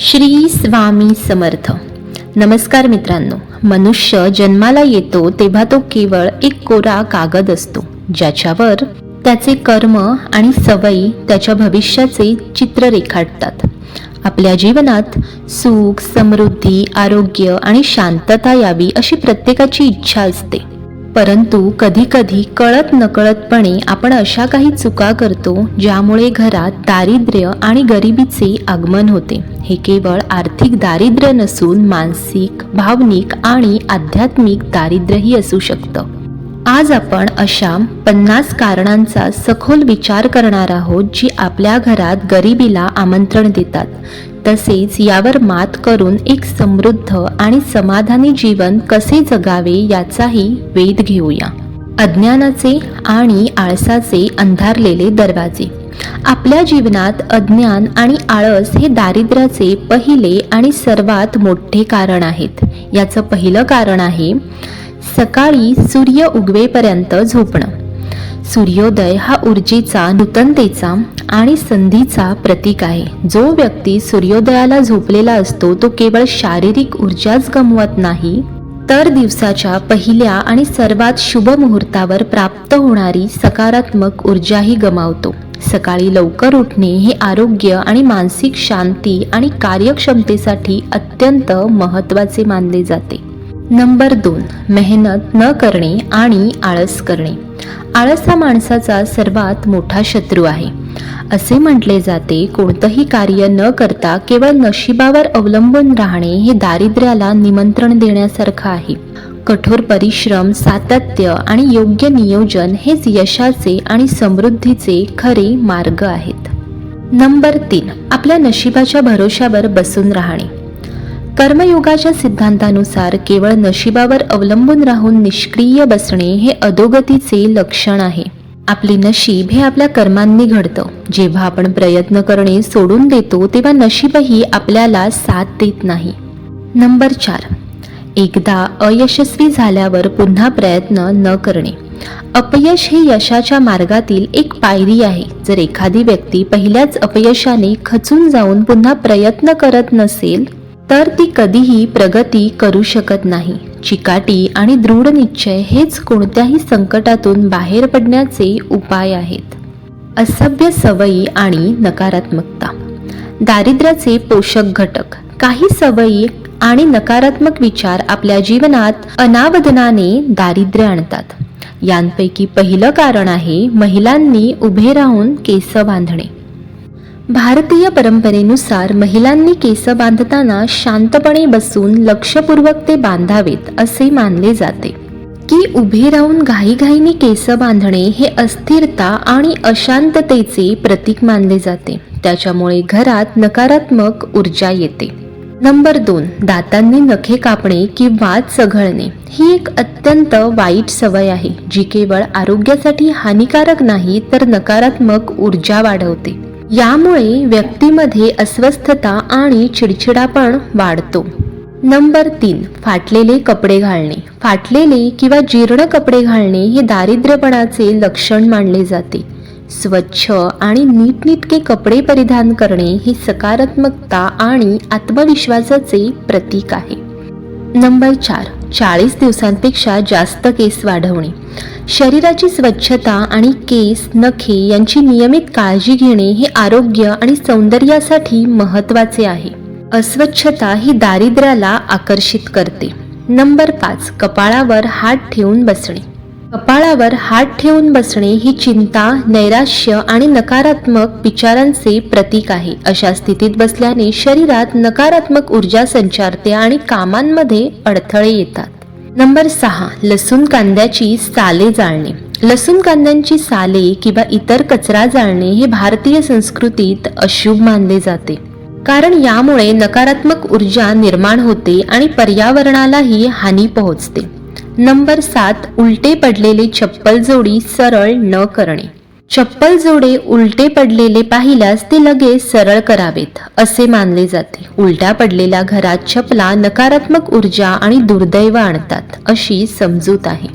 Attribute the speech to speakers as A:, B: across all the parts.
A: श्री स्वामी समर्थ. नमस्कार मित्रांनो मनुष्य जन्माला येतो तेव्हा तो केवळ एक कोरा कागद असतो ज्याच्यावर त्याचे कर्म आणि सवयी त्याच्या भविष्याचे चित्र रेखाटतात. आपल्या जीवनात सुख समृद्धी आरोग्य आणि शांतता यावी अशी प्रत्येकाची इच्छा असते. परंतु कधीकधी कळत नकळतपणे आपण अशा काही चुका करतो ज्यामुळे घरात दारिद्र्य आणि गरिबीचे आगमन होते. हे केवळ आर्थिक दारिद्र्य नसून मानसिक भावनिक आणि आध्यात्मिक दारिद्र्यही असू शकतं. आज आपण अशा पन्नास कारणांचा सखोल विचार करणार आहोत जी आपल्या घरात गरिबीला आमंत्रण देतात. तसेच यावर मात करून एक समृद्ध आणि समाधानी जीवन कसे जगावे याचाही वेध घेऊया. अज्ञानाचे आणि आळसाचे अंधारलेले दरवाजे. आपल्या जीवनात अज्ञान आणि आळस हे दारिद्र्याचे पहिले आणि सर्वात मोठे कारण आहेत. याचं पहिलं कारण आहे सकाळी सूर्य उगवेपर्यंत झोपणं. सूर्योदय हा ऊर्जेचा नूतनतेचा आणि संधीचा प्रतीक आहे. जो व्यक्ती सूर्योदयाला झोपलेला असतो तो केवळ शारीरिक ऊर्जाच गमवत नाही तर दिवसाच्या पहिल्या आणि सर्वात शुभ मुहूर्तावर प्राप्त होणारी सकारात्मक ऊर्जाही गमावतो. सकाळी लवकर उठणे हे आरोग्य आणि मानसिक शांती आणि कार्यक्षमतेसाठी अत्यंत महत्त्वाचे मानले जाते. नंबर दोन मेहनत न करणे आणि आळस करणे. आळस हा माणसाचा सर्वात मोठा शत्रू आहे. असे म्हटले जाते कोणतंही कार्य न करता केवळ नशिबावर अवलंबून राहणे हे दारिद्र्याला निमंत्रण देण्यासारखं आहे. कठोर परिश्रम सातत्य आणि योग्य नियोजन हेच यशाचे आणि समृद्धीचे खरे मार्ग आहेत. नंबर तीन आपल्या नशिबाच्या भरोशावर बसून राहणे. कर्मयोगाच्या सिद्धांतानुसार केवळ नशिबावर अवलंबून राहून निष्क्रिय बसणे हे अधोगतीचे लक्षण आहे. आपले नशीब हे आपल्या कर्मांनी घडतं. जेव्हा आपण प्रयत्न करणे सोडून देतो तेव्हा नशीबही आपल्याला साथ देत नाही. नंबर चार. एकदा अयशस्वी झाल्यावर पुन्हा प्रयत्न न करणे. अपयश हे यशाच्या मार्गातील एक पायरी आहे. जर एखादी व्यक्ती पहिल्याच अपयशाने खचून जाऊन पुन्हा प्रयत्न करत नसेल तर ती कधीही प्रगती करू शकत नाही. चिकाटी आणि दृढ निश्चय हेच कोणत्याही संकटातून बाहेर पडण्याचे उपाय आहेत. असभ्य सवयी आणि नकारात्मकता. दारिद्र्याचे पोषक घटक. काही सवयी आणि नकारात्मक विचार आपल्या जीवनात अनावधनाने दारिद्र्य आणतात. यांपैकी पहिलं कारण आहे महिलांनी उभे राहून केस बांधणे. भारतीय परंपरेनुसार महिलांनी केस बांधताना शांतपणे बसून लक्षपूर्वक ते बांधावेत असे मानले जाते. की उभे राहून घाईघाईने केस बांधणे हे अस्थिरता आणि अशांततेचे प्रतीक मानले जाते. त्याच्यामुळे घरात नकारात्मक ऊर्जा येते. नंबर दोन दातांनी नखे कापणे किंवा चघळणे. ही एक अत्यंत वाईट सवय आहे जी केवळ आरोग्यासाठी हानिकारक नाही तर नकारात्मक ऊर्जा वाढवते. यामुळे व्यक्तीमध्ये अस्वस्थता आणि चिडचिडापण वाढतो. नंबर तीन फाटलेले कपडे घालणे. फाटलेले किंवा जीर्ण कपडे घालणे हे दारिद्र्यपणाचे लक्षण मानले जाते. स्वच्छ आणि नीटनेटके कपडे परिधान करणे ही सकारात्मकता आणि आत्मविश्वासाचे प्रतीक आहे. नंबर चार चाळीस दिवसांपेक्षा जास्त केस वाढवणे. शरीराची स्वच्छता आणि केस नखे यांची नियमित काळजी घेणे हे आरोग्य आणि सौंदर्यासाठी महत्त्वाचे आहे. अस्वच्छता ही दारिद्र्याला आकर्षित करते. नंबर पाच कपाळावर हात ठेवून बसणे. कपाळावर हात ठेवून बसणे ही चिंता नैराश्य आणि नकारात्मक विचारांचे प्रतीक आहे. अशा स्थितीत बसल्याने शरीरात नकारात्मक ऊर्जा संचारते आणि कामांमध्ये अडथळे येतात. नंबर सहा लसूण कांद्याची साले जाळणे. लसूण कांद्यांची साले किंवा इतर कचरा जाळणे हे भारतीय संस्कृतीत अशुभ मानले जाते. कारण यामुळे नकारात्मक ऊर्जा निर्माण होते आणि पर्यावरणालाही हानी पोहोचते. नंबर सात उलटे पडलेले चप्पल जोडी सरळ न करणे. चप्पल जोडे उलटे पडलेले पाहिल्यास ते लगेच सरळ करावेत असे मानले जाते. उलट्या पडलेल्या घरात चपला नकारात्मक ऊर्जा आणि दुर्दैव आणतात अशी समजूत आहे.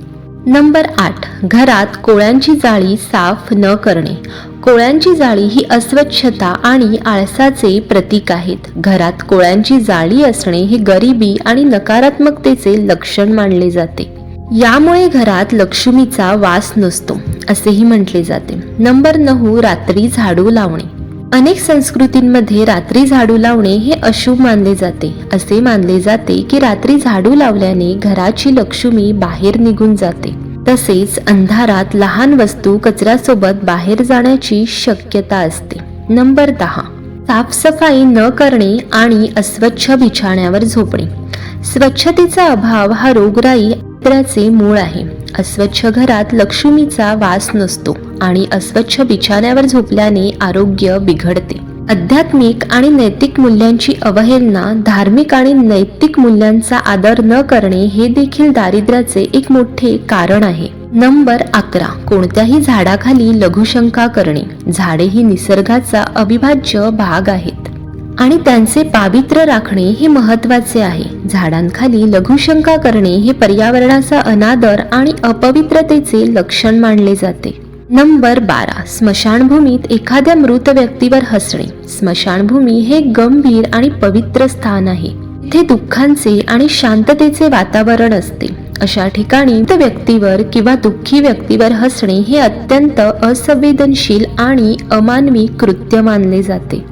A: नंबर आठ. घरात कोळ्यांची जाळी साफ न करणे. कोळ्यांची जाळी ही अस्वच्छता आणि आळसाचे प्रतीक आहेत. घरात कोळ्यांची जाळी असणे हे गरिबी आणि नकारात्मकतेचे लक्षण मानले जाते. यामुळे घरात लक्ष्मीचा वास नसतो असेही म्हटले जाते. नंबर नऊ. रात्री झाडू लावणे. अनेक संस्कृतींमध्ये रात्री झाडू लावणे हे अशुभ मानले जाते. असे मानले जाते की रात्री झाडू लावल्याने घराची लक्ष्मी बाहेर निघून जाते. तसेच अंधारात लहान वस्तू कचऱ्यासोबत बाहेर जाण्याची शक्यता असते. नंबर दहा. साफसफाई न करणे आणि अस्वच्छ बिछाण्यावर झोपणे. स्वच्छतेचा अभाव हा रोगराई मूळ आहे. अस्वच्छ घरात लक्ष्मीचा वास नसतो. आणि अस्वच्छ बिछाण्यावर झोपल्याने आरोग्य बिघडते. आध्यात्मिक आणि नैतिक मूल्यांची अवहेलना धार्मिक आणि नैतिक मूल्यांचा आदर न करणे हे देखील दारिद्र्याचे एक मोठे कारण आहे. नंबर अकरा. कोणत्याही झाडाखाली लघुशंका करणे. झाडे ही निसर्गाचा अविभाज्य भाग आहेत. आणि त्यांचे पावित्र्य राखणे हे महत्त्वाचे आहे. झाडांखाली लघुशंका करणे हे पर्यावरणाचा अनादर आणि अपवित्रतेचे लक्षण मानले जाते. नंबर बारा. स्मशानभूमीत एखाद्या मृत व्यक्तीवर हसणे. स्मशानभूमी हे गंभीर आणि पवित्र स्थान आहे. इथे दुःखांचे आणि शांततेचे वातावरण असते. अशा ठिकाणी व्यक्तीवर किंवा दुःखी व्यक्तीवर हसणे हे अत्यंत असंवेदनशील आणि अमानवी कृत्य मानले जाते.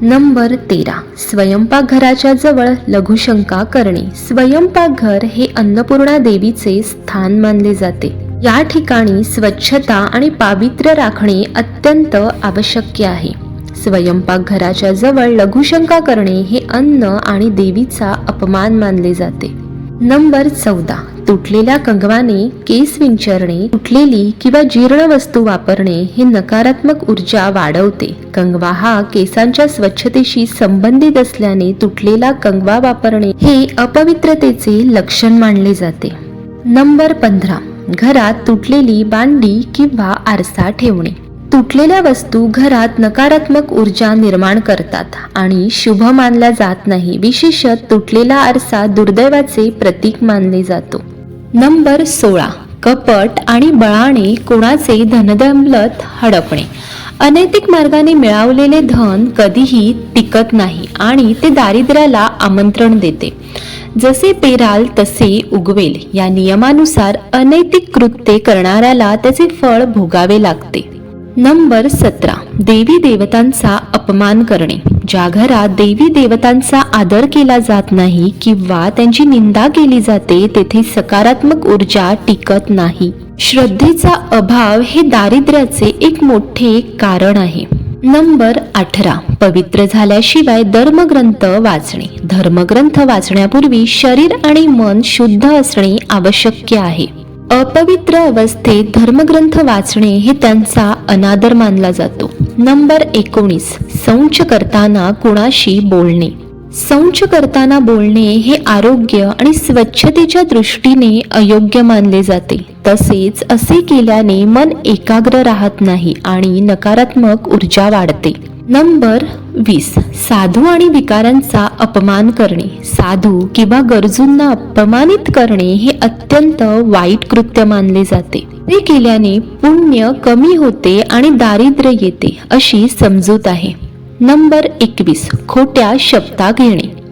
A: नंबर तेरा. स्वयंपाकघराच्या जवळ लघुशंका करणे. स्वयंपाकघर हे अन्नपूर्णा देवीचे स्थान मानले जाते. या ठिकाणी स्वच्छता आणि पावित्र्य राखणे अत्यंत आवश्यक आहे. स्वयंपाकघराच्या जवळ लघुशंका करणे हे अन्न आणि देवीचा अपमान मानले जाते. नंबर चौदा. तुटलेल्या कंगवाने केस विंचरणे तुटलेली किंवा जीर्ण वस्तू वापरणे हे नकारात्मक ऊर्जा वाढवते. कंगवा हा केसांच्या स्वच्छतेशी संबंधित असल्याने तुटलेला कंगवा वापरणे हे अपवित्रतेचे लक्षण मानले जाते. नंबर पंधरा. घरात तुटलेली बांडी किंवा आरसा ठेवणे. तुटलेल्या वस्तू घरात नकारात्मक ऊर्जा निर्माण करतात आणि शुभ मानला जात नाही. विशेषत तुटलेला आरसा दुर्दैवाचे प्रतीक मानले जातो. नंबर सोळा. कपट आणि बळाने कोणाचे धनदंबलत हडपणे. अनैतिक मार्गाने मिळवलेले धन कधीही टिकत नाही आणि ते दारिद्र्याला आमंत्रण देते. जसे पेराल तसे उगवेल. या नियमानुसार अनैतिक कृत्ये करणाऱ्याला त्याचे फळ भोगावे लागते. नंबर सतरा. देवी देवतांचा अपमान करणे. ज्या घरात देवी देवतांचा आदर केला जात नाही किंवा त्यांची निंदा केली जाते तेथे सकारात्मक ऊर्जा टिकत नाही. श्रद्धेचा अभाव हे दारिद्र्याचे एक मोठे कारण आहे. नंबर अठरा. पवित्र झाल्याशिवाय धर्मग्रंथ वाचणे. धर्मग्रंथ वाचण्यापूर्वी शरीर आणि मन शुद्ध असणे आवश्यक आहे. अपवित्र अवस्थेत धर्मग्रंथ वाचणे हे त्यांचा अनादर मानला जातो. नंबर एकोणीस. संच करताना कुणाशी बोलणे. संच करताना बोलणे हे आरोग्य आणि स्वच्छतेच्या दृष्टीने अयोग्य मानले जाते. तसेच असे केल्याने मन एकाग्र राहत नाही आणि नकारात्मक ऊर्जा वाढते. नंबर वीस. साधू आणि भिकाऱ्यांचा अपमान करणे. साधू किंवा गरजूंना अपमानित करणे हे अत्यंत वाईट कृत्य मानले जाते. ते केल्याने पुण्य कमी होते आणि दारिद्र्य येते अशी समजूत आहे. नंबर एकवीस. खोट्या शब्दा घेणे.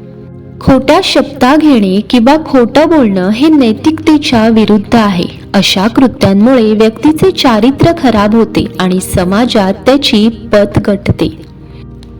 A: खोट्या शब्दा घेणे किंवा खोटं बोलणं हे नैतिकतेच्या विरुद्ध आहे. अशा कृत्यांमुळे व्यक्तीचे चारित्र्य खराब होते आणि समाजात त्याची पत घटते.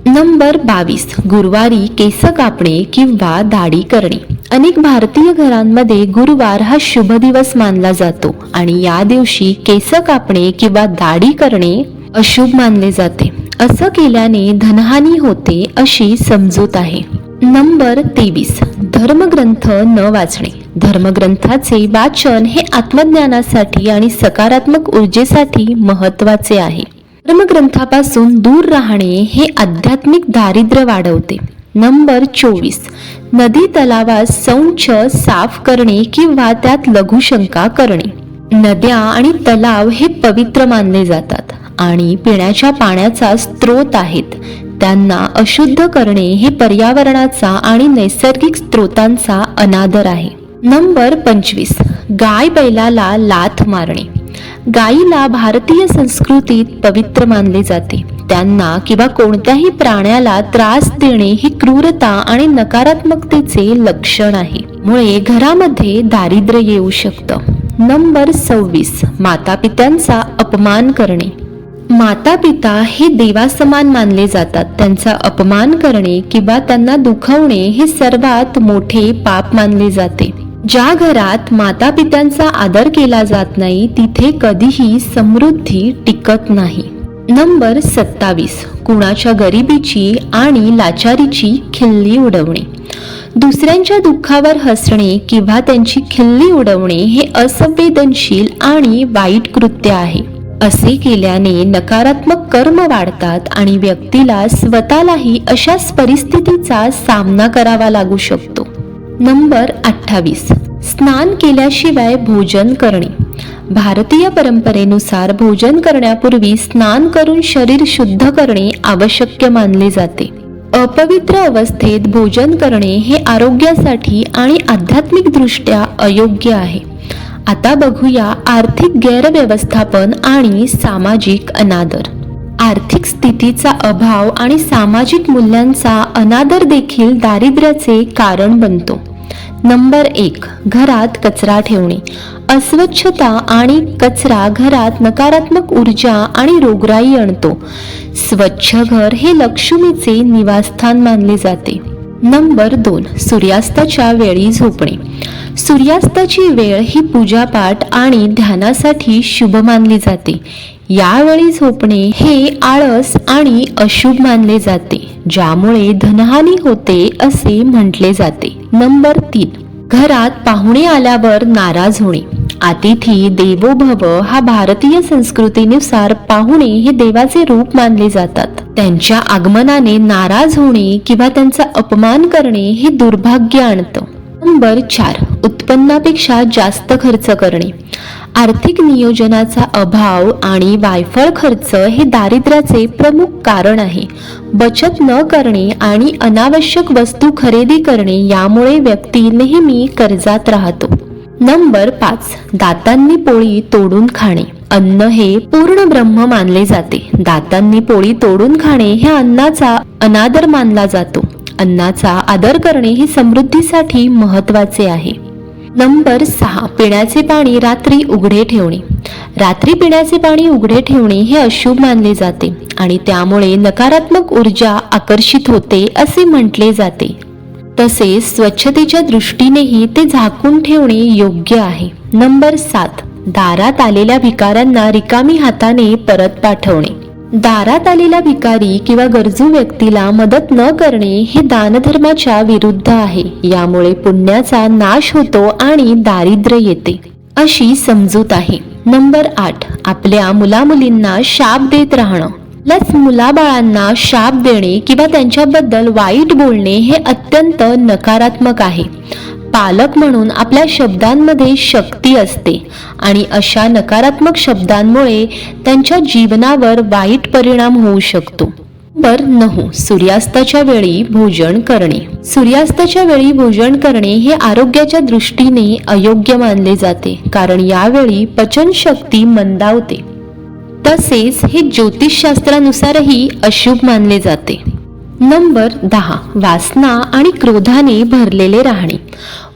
A: नंबर बावीस गुरुवारी केस कापणे किंवा दाढी करणे. अनेक भारतीय घरांमध्ये गुरुवार हा शुभ दिवस मानला जातो आणि या दिवशी केस कापणे किंवा दाढी करणे अशुभ मानले जाते. असं केल्याने धनहानी होते अशी समजूत आहे. नंबर तेवीस धर्मग्रंथ न वाचणे. धर्मग्रंथाचे वाचन हे आत्मज्ञानासाठी आणि सकारात्मक ऊर्जेसाठी महत्त्वाचे आहे. धर्मग्रंथापासून दूर राहणे हे आध्यात्मिक दारिद्र्य वाढवते. नंबर चोवीस. नदी तलावात शौच साफ करणे किंवा त्यात लघुशंका करणे. नद्या आणि तलाव हे पवित्र मानले जातात आणि पिण्याच्या पाण्याचा स्रोत आहेत. त्यांना अशुद्ध करणे हे पर्यावरणाचा आणि नैसर्गिक स्रोतांचा अनादर आहे. नंबर पंचवीस. गाय बैलाला लाथ मारणे. गायीला भारतीय संस्कृतीत पवित्र मानले जाते. त्यांना किंवा कोणत्याही प्राण्याला त्रास देणे ही क्रूरता आणि नकारात्मकतेचे लक्षण आहे. मुळे घरामध्ये दारिद्र्य येऊ शकतं. नंबर सव्वीस. माता पित्यांचा अपमान करणे. माता पिता हे देवासमान मानले जातात. त्यांचा अपमान करणे किंवा त्यांना दुखवणे हे सर्वात मोठे पाप मानले जाते. ज्या घरात माता पित्यांचा आदर केला जात नाही तिथे कधीही समृद्धी टिकत नाही. नंबर सत्तावीस. कुणाच्या गरिबीची आणि लाचारीची खिल्ली उडवणे. दुसऱ्यांच्या दुःखावर हसणे किंवा त्यांची खिल्ली उडवणे हे असंवेदनशील आणि वाईट कृत्य आहे. असे केल्याने नकारात्मक कर्म वाढतात आणि व्यक्तीला स्वतःलाही अशाच परिस्थितीचा सामना करावा लागू शकतो. नंबर अठ्ठावीस. स्नान केल्याशिवाय भोजन करणे. भारतीय परंपरेनुसार भोजन करण्यापूर्वी स्नान करून शरीर शुद्ध करणे आवश्यक मानले जाते. अपवित्र अवस्थेत भोजन करणे हे आरोग्यासाठी आणि आध्यात्मिकदृष्ट्या अयोग्य आहे. आता बघूया आर्थिक गैरव्यवस्थापन आणि सामाजिक अनादर. आर्थिक स्थितीचा अभाव आणि सामाजिक मूल्यांचा अनादर देखील दारिद्र्याचे कारण बनतो. नंबर एक घरात कचरा ठेवणे. अस्वच्छता आणि कचरा घरात नकारात्मक ऊर्जा आणि रोगराई आणतो. स्वच्छ घर हे लक्ष्मीचे निवासस्थान मानले जाते. नंबर दोन सूर्यास्ताच्या वेळी झोपणे. सूर्यास्ताची वेळ ही पूजापाठ आणि ध्यानासाठी शुभ मानली जाते. यावेळी झोपणे हे आळस आणि अशुभ मानले जाते ज्यामुळे धनहानी होते असे म्हटले जाते. नंबर तीन घरात पाहुणे आल्यावर नाराज होणे. अतिथी देवो भव हा भारतीय संस्कृतीनुसार पाहुणे हे देवाचे रूप मानले जातात. त्यांच्या आगमनाने नाराज होणे किंवा त्यांचा अपमान करणे हे दुर्भाग्य आणतं. नंबर चार उत्पन्नापेक्षा जास्त खर्च करणे. आर्थिक नियोजनाचा अभाव आणि वायफळ खर्च हे दारिद्र्याचे प्रमुख कारण आहे. बचत न करणे आणि अनावश्यक वस्तू खरेदी करणे यामुळे व्यक्ती नेहमी कर्जात राहतो. नंबर पाच दातांनी पोळी तोडून खाणे. अन्न हे पूर्ण ब्रह्म मानले जाते. दातांनी पोळी तोडून खाणे हे अन्नाचा अनादर मानला जातो. अन्नाचा आदर करणे हे समृद्धीसाठी महत्त्वाचे आहे. नंबर सहा पिण्याचे पाणी रात्री उघडे ठेवणे. रात्री पिण्याचे पाणी उघडे ठेवणे हे अशुभ मानले जाते आणि त्यामुळे नकारात्मक ऊर्जा आकर्षित होते असे म्हटले जाते. तसेच स्वच्छतेच्या दृष्टीनेही ते झाकून ठेवणे योग्य आहे. नंबर सात. दारात आलेल्या भिकाऱ्यांना रिकामी हाताने परत पाठवणे. दारात आलेला भिकारी किंवा गरजू व्यक्तीला मदत न करणे हे दानधर्माच्या विरुद्ध आहे. यामुळे पुण्याचा नाश होतो आणि दारिद्र्य येते. अशी समजूत आहे. नंबर आठ. आपल्या मुलामुलींना शाप देत राहणं. आपल्याच मुलाबाळांना शाप देणे किंवा त्यांच्याबद्दल वाईट बोलणे हे अत्यंत नकारात्मक आहे. पालक म्हणून आपल्या शब्दांमध्ये शक्ती असते आणि अशा नकारात्मक शब्दांमुळे त्यांच्या जीवनावर वाईट परिणाम होऊ शकतो. बर नऊ सूर्यास्ताच्या वेळी भोजन करणे. सूर्यास्ताच्या वेळी भोजन करणे हे आरोग्याच्या दृष्टीने अयोग्य मानले जाते कारण यावेळी पचनशक्ती मंदावते. तसेच हे ज्योतिषशास्त्रानुसारही अशुभ मानले जाते. नंबर दहा. वासना आणि क्रोधाने भरलेले राहणे.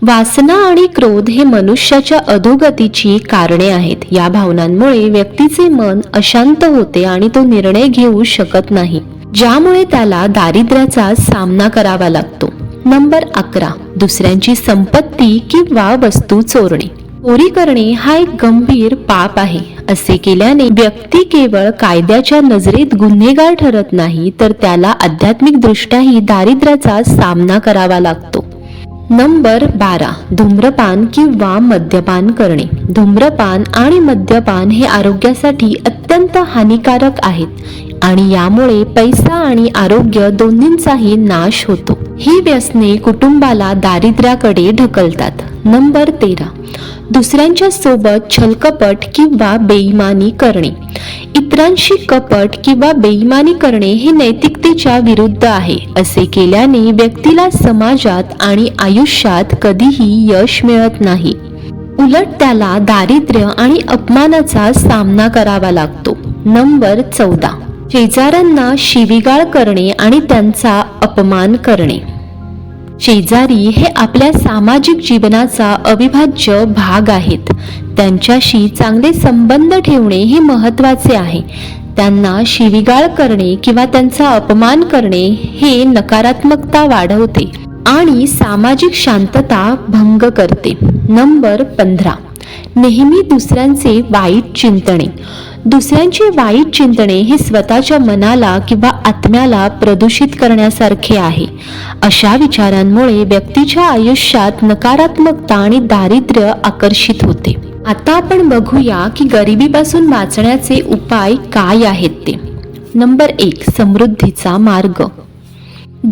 A: वासना आणि क्रोध हे मनुष्याच्या अधोगतीची कारणे आहेत. या भावनांमुळे व्यक्तीचे मन अशांत होते आणि तो निर्णय घेऊ शकत नाही. ज्यामुळे त्याला दारिद्र्याचा सामना करावा लागतो. नंबर अकरा. दुसऱ्यांची संपत्ती किंवा वस्तू चोरणे. चोरी करणे हा एक गंभीर पाप आहे. असे केल्याने व्यक्ती केवळ कायद्याच्या नजरेत गुन्हेगार ठरत नाही तर त्याला आध्यात्मिक दृष्ट्याही दारिद्र्याचा सामना करावा लागतो. नंबर बारा. धूम्रपान किंवा मद्यपान करणे. धूम्रपान आणि मद्यपान हे आरोग्यासाठी अत्यंत हानिकारक आहेत. आणि यामुळे पैसा आणि आरोग्य दोन्हींचाही नाश होतो. ही व्यसने कुटुंबाला दारिद्र्याकडे ढकलतात. नंबर तेरा. दुसऱ्यांच्या सोबत छलकपट किंवा बेईमानी करणे. इतरांशी कपट किंवा बेईमानी करणे हे नैतिकतेच्या विरुद्ध आहे असे केल्याने व्यक्तीला समाजात आणि आयुष्यात कधीही यश मिळत नाही. उलट त्याला दारिद्र्य आणि अपमानाचा सामना करावा लागतो. नंबर चौदा. शेजाऱ्यांना शिवीगाळ करणे आणि त्यांचा अपमान करणे. शेजारी हे आपल्या सामाजिक जीवनाचा अविभाज्य भाग आहेत. त्यांच्याशी चांगले संबंध ठेवणे हे महत्त्वाचे आहे. त्यांना शिवीगाळ करणे किंवा त्यांचा अपमान करणे हे नकारात्मकता वाढवते आणि सामाजिक शांतता भंग करते. नंबर पंधरा. नेहमी दुसऱ्यांचे वाईट चिंतणे. दुसऱ्यांची वाईट चिंतणे हे स्वतःच्या मनाला किंवा आत्म्याला प्रदूषित करण्यासारखे आहे. अशा विचारांमुळे व्यक्तीच्या आयुष्यात नकारात्मकता आणि दारिद्र्य आकर्षित होते. आता आपण बघूया की गरिबीपासून वाचण्याचे उपाय काय आहेत ते. नंबर एक समृद्धीचा मार्ग.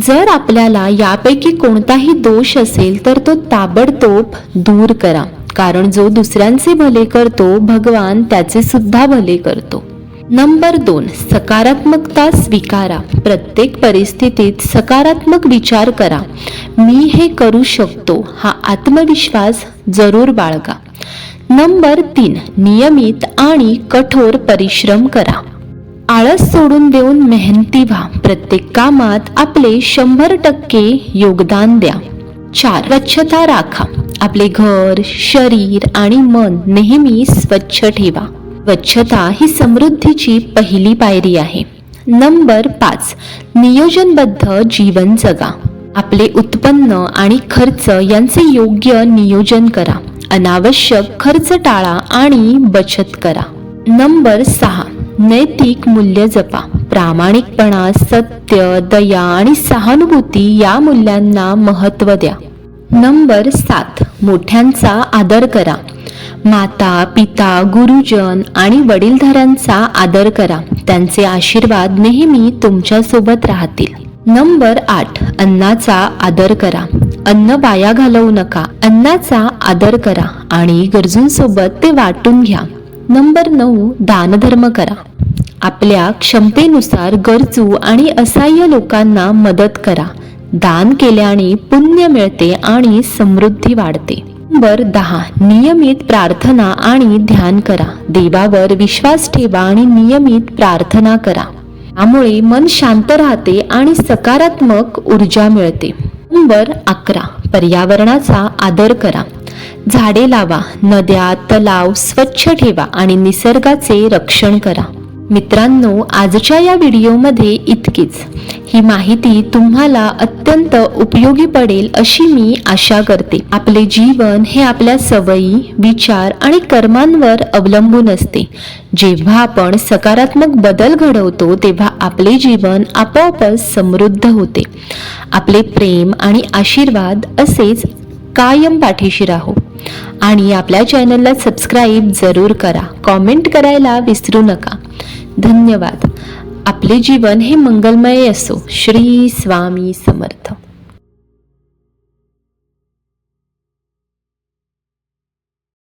A: जर आपल्याला यापैकी कोणताही दोष असेल तर तो ताबडतोब दूर करा. कारण जो दुसऱ्यांचे भले करतो भगवान त्याचे सुद्धा भले करतो. नंबर दोन सकारात्मकता स्वीकारा. प्रत्येक परिस्थितीत सकारात्मक विचार करा. मी हे करू शकतो हा आत्मविश्वास जरूर बाळगा. नंबर तीन नियमित आणि कठोर परिश्रम करा. आळस सोडून देऊन मेहनती व्हा. प्रत्येक कामात आपले शंभर टक्के योगदान द्या. चार स्वच्छता राखा. आपले घर शरीर आणि मन नेहमी स्वच्छ ठेवा. स्वच्छता ही समृद्धीची पहिली पायरी आहे. नंबर पाच नियोजनबद्ध जीवन जगा. आपले उत्पन्न आणि खर्च यांचे योग्य नियोजन करा. अनावश्यक खर्च टाळा आणि बचत करा. नंबर सहा नैतिक मूल्य जपा. प्रामाणिकपणा सत्य दया आणि सहानुभूती या मूल्यांना महत्त्व द्या. नंबर सात. मोठ्यांचा आदर करा. माता पिता गुरुजन आणि वडीलधाऱ्यांचा आदर करा. त्यांचे आशीर्वाद नेहमी तुमच्यासोबत राहतील. नंबर आठ. अन्नाचा आदर करा. अन्न बाया घालवू नका. अन्नाचा आदर करा आणि गरजूंसोबत ते वाटून घ्या. नंबर नऊ. दानधर्म करा. आपल्या क्षमतेनुसार गरजू आणि असहाय्य लोकांना मदत करा. दान केल्याने पुण्य मिळते आणि समृद्धी वाढते. नंबर दहा नियमित प्रार्थना आणि ध्यान करा. देवावर विश्वास ठेवा आणि नियमित प्रार्थना करा. त्यामुळे मन शांत राहते आणि सकारात्मक ऊर्जा मिळते. नंबर अकरा पर्यावरणाचा आदर करा. झाडे लावा नद्या तलाव स्वच्छ ठेवा आणि निसर्गाचे रक्षण करा. मित्रांनो आजच्या या व्हिडिओमध्ये इतकीच. ही माहिती तुम्हाला अत्यंत उपयोगी पडेल अशी मी आशा करते. आपले जीवन हे आपल्या सवयी विचार आणि कर्मांवर अवलंबून असते. जेव्हा आपण सकारात्मक बदल घडवतो तेव्हा आपले जीवन आपोआपच समृद्ध होते. आपले प्रेम आणि आशीर्वाद असेच कायम पाठीशी राहू. आणि आपल्या चॅनलला सबस्क्राईब जरूर करा. कॉमेंट करायला विसरू नका. धन्यवाद. आपले जीवन हे मंगलमय असो. श्री स्वामी समर्थ.